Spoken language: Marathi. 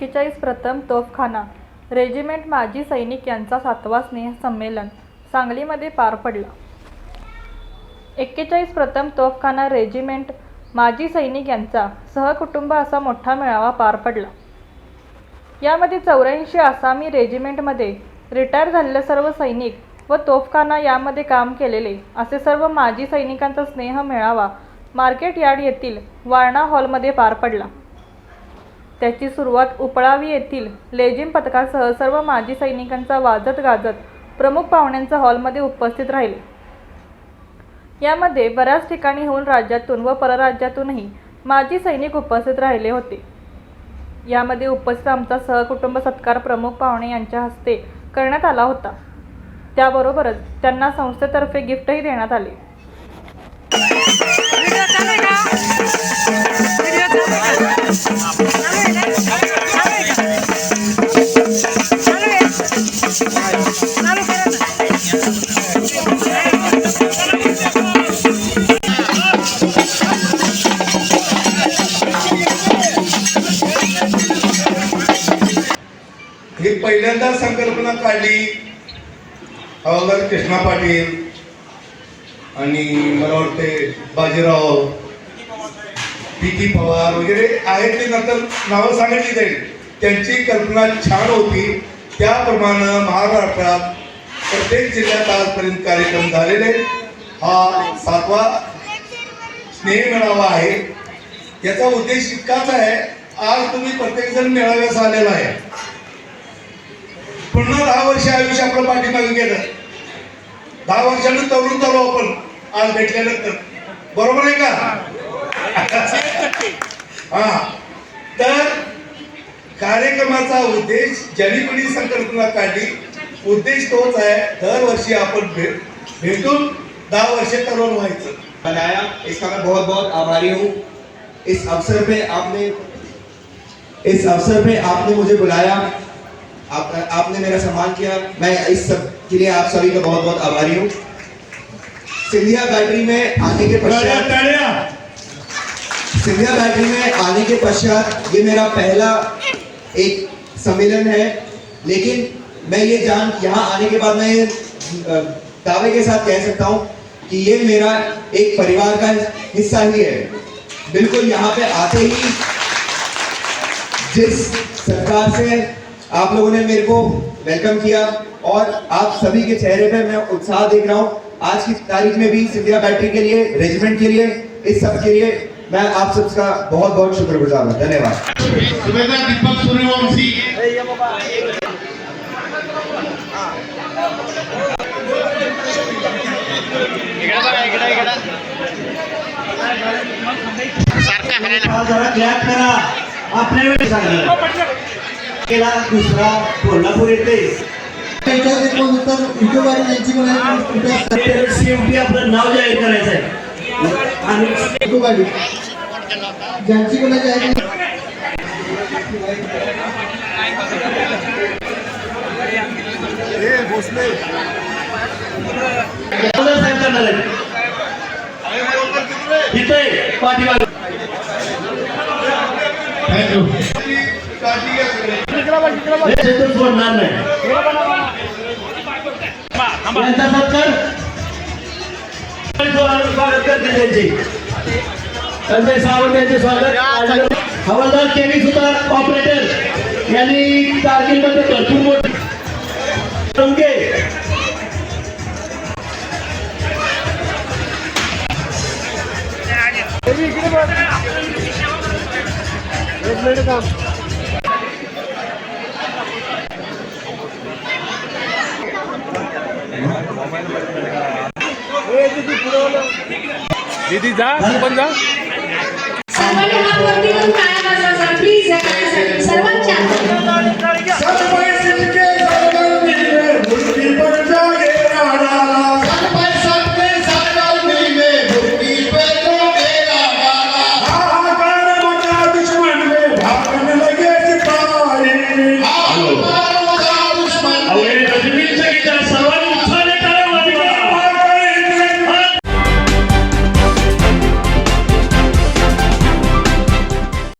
एक्केचाळीस प्रथम तोफखाना रेजिमेंट माजी सैनिक यांचा सातवा स्नेह संमेलन सांगलीमध्ये पार पडला. एक्केचाळीस प्रथम तोफखाना रेजिमेंट माजी सैनिक यांचा सहकुटुंब असा मोठा मेळावा पार पडला. यामध्ये चौऱ्याऐंशी आसामी रेजिमेंटमध्ये रिटायर झालेले सर्व सैनिक व तोफखाना यामध्ये काम केलेले असे सर्व माजी सैनिकांचा स्नेह मेळावा मार्केट यार्ड येथील वारणा हॉलमध्ये पार पडला. त्याची सुरुवात उपळावी येथील लेझिम पथकासह सर्व माजी सैनिकांचा वाजत गाजत प्रमुख पाहुण्यांच्या हॉलमध्ये उपस्थित राहिले. यामध्ये बऱ्याच ठिकाणी होऊन राज्यातून व परराज्यातूनही माजी सैनिक उपस्थित राहिले होते. यामध्ये उपस्थित आमचा सहकुटुंब सत्कार प्रमुख पाहुणे यांच्या हस्ते करण्यात आला होता. त्याबरोबरच त्यांना संस्थेतर्फे गिफ्टही देण्यात आले. व्हिडिओ पहिल्यांदा संकल्पना काढली हवालदार कृष्णा पाटील आणि मला वाटते बाजीराव पी पवार वगैरे आहेत ते नंतर नावं सांगितली जाईल. त्यांची कल्पना छान होती. त्याप्रमाणे महाराष्ट्रात प्रत्येक जिल्ह्यात आजपर्यंत कार्यक्रम झालेले हा सातवा स्नेह मेळावा आहे. याचा उद्देश इतकाच आहे. आज तुम्ही प्रत्येक जण मेळाव्यास आलेला आहे. पुन्हा दहा वर्ष आयुष्य आपलं पाठीमागे गेलं. दहा वर्षानं तरुण झालो आपण आज भेटल्यानंतर. बरोबर आहे का? हा. तर कार्यक्रमाचा उद्देश ज्यांनी कोणी संकल्पना काढली उद्देश तोच आहे दरवर्षी आपण भेट भेटून दहा वर्ष तरुण व्हायचं. बनाया इसका मैं बहुत बहुत आभारी हूँ। इस अवसर पे आपने इस अवसर पे आपने मुझे बुलाया। आप, आपने मेरा सम्मान किया। मैं इस सब के लिए आप सभी का बहुत बहुत आभारी हूँ। सिंधिया बैटरी में आने के पश्चात सिंधिया बैटरी में आने के पश्चात ये मेरा पहला एक सम्मेलन है। लेकिन मैं ये जान यहाँ आने के बाद मैं ये दावे के साथ कह सकता हूँ कि ये मेरा एक परिवार का हिस्सा ही है। बिल्कुल यहाँ पे आते ही जिस सरकार से आप लोगों ने मेरे को वेलकम किया और आप सभी के चेहरे पे मैं उत्साह देख रहा हूँ। आज की तारीख में भी सिंधिया बैटरी के लिए रेजिमेंट के लिए इस सब के लिए मैं आप सबका बहुत बहुत शुक्रगुजार हूँ। धन्यवाद। सुभेदार केला दुसरा कोल्हापूर येते. शेवटी आपलं नाव जाहीर करायचं आहे. आणि ज्यांची कोणाची आहे साहेब करणार आहेत. इथे पाठीमागे. थँक्यू शेतून सोडणार नाही यांचा सत्कार स्वागत करते त्यांचे संजय सावंत यांचे स्वागत हवालदार केवी सुतार ऑपरेटर यांनी कारगिलमध्ये भरपूर मोठे टंके दीदी जा पण जा.